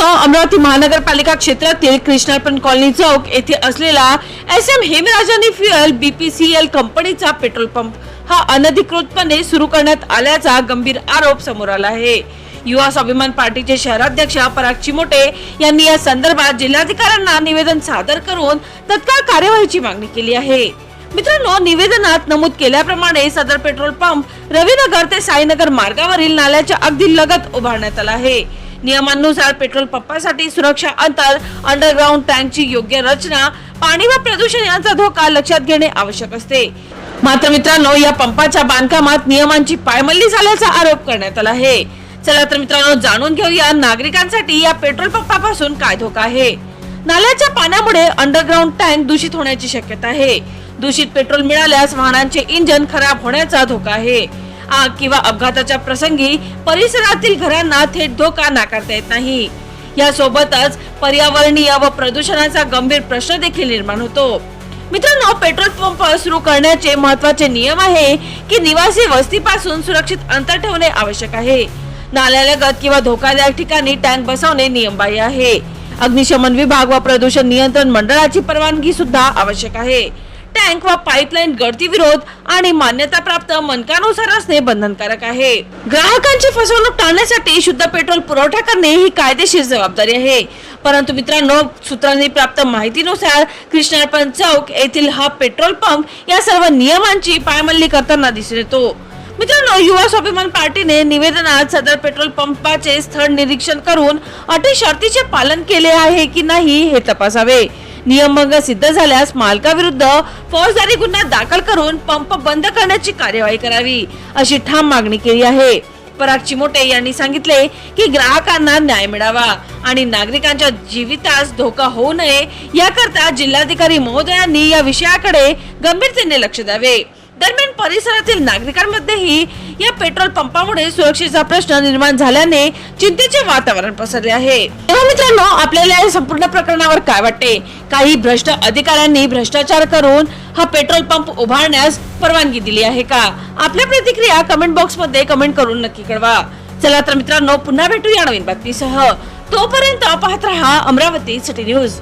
मित्रांनो अमरावती महानगरपालिका क्षेत्रातील कृष्णार्पण कॉलनी चौक येथे असलेला S M Hemrajani fuel BPCL कंपनीचा पेट्रोल पंप. हा अनधिकृतपणे सुरू करण्यात आल्याचा गंभीर आरोप समोर आला आहे. युवा स्वाभिमान पार्टीचे शहराध्यक्ष पराग चिमोटे यांनी या संदर्भात जिल्हाधिकाऱ्यांना निवेदन सादर करून तत्काळ कार्यवाहीची मागणी केली आहे. मित्रांनो निवेदनात नमूद केल्याप्रमाणे सदर पेट्रोल पंप रवीनगर ते साईनगर मार्गावरील नाल्याच्या अगदी लगत उभारण्यात आला आहे. नियमानुसार पेट्रोल पंपासाठी सुरक्षा अंतर अंडरग्राउंड टँकची योग्य रचना पाणी व प्रदूषण यांचा धोका लक्षात घेणे आवश्यक असते. मात्र मित्रांनो या पंपाच्या बांधकामात नियमांची पायमल्ली झाल्याचा आरोप करण्यात आला आहे. चला तर मित्रांनो जाणून घेऊया नागरिकांसाठी या पेट्रोल पंपापासून काय धोका आहे. नाल्याच्या पाण्यामुळे अंडरग्राऊंड टँक दूषित होण्याची शक्यता आहे. दूषित पेट्रोल मिळाल्यास वाहनांचे इंजन खराब होण्याचा धोका आहे. आग किंवा अपघाताच्या प्रसंगी परिसरातील घरांना थेट धोका नाकारता येत नाही. यासोबतच पर्यावरणीय व प्रदूषणाचा गंभीर प्रश्न देखील निर्माण होतो. मित्रांनो पेट्रोल पंप सुरू करण्याचे महत्त्वाचे नियम आहे की निवासी वस्तीपासून सुरक्षित अंतर ठेवणे आवश्यक आहे. नाल्यालगत किंवा धोकादायक ठिकाणी टँक बसवणे नियमबाह्य आहे. अग्निशमन विभाग व प्रदूषण नियंत्रण मंडळाची परवानगी सुद्धा आवश्यक आहे. टँक व पाईपलाईन गळती विरोध आणि मान्यता प्राप्त मनकानुसार असणे बंधनकारक आहे. ग्राहकांची फसवणूक टाळण्यासाठी शुद्ध पेट्रोल पुरवठा करणे ही कायदेशीर जबाबदारी आहे. परंतु मित्रांनो सूत्रांनी प्राप्त माहितीनुसार कृष्णार्पण चौक येथील हा पेट्रोल पंप या सर्व नियमांची पायमल्ली करताना दिसून येतो. मित्रांनो युवा स्वाभिमान पार्टीने निवेदनात सदर पेट्रोल पंपाचे स्थळ निरीक्षण करून अटी शर्तीचे पालन केले आहे की नाही हे तपासावे. नियमभंग सिद्ध झाल्यास मालकाविरुद्ध फौजदारी गुन्हा दाखल करून पंप बंद करण्याची कार्यवाही करावी अशी ठाम मागणी केली आहे. पराग चिमोटे यांनी सांगितले की ग्राहकांना न्याय मिळावा आणि नागरिकांच्या जीवितास धोका होऊ नये याकरता जिल्हाधिकारी महोदयांनी या विषयाकडे गंभीरतेने लक्ष द्यावे. दरम्यान परिसरातील नागरिकांमध्येही या पेट्रोल पंपामुळे सुरक्षेचा प्रश्न निर्माण झाल्याने चिंतेचे वातावरण पसरले आहे. तेव्हा मित्रांनो आपल्याला या संपूर्ण प्रकरणावर काय वाटते? काही भ्रष्ट अधिकाऱ्यांनी भ्रष्टाचार करून हा पेट्रोल पंप उभारण्यास परवानगी दिली आहे का? आपल्या प्रतिक्रिया कमेंट बॉक्समध्ये कमेंट करून नक्की कळवा. चला तर मित्रांनो पुन्हा भेटू या नवीन बातमीसह. तोपर्यंत पाहत रहा अमरावती सिटी न्यूज.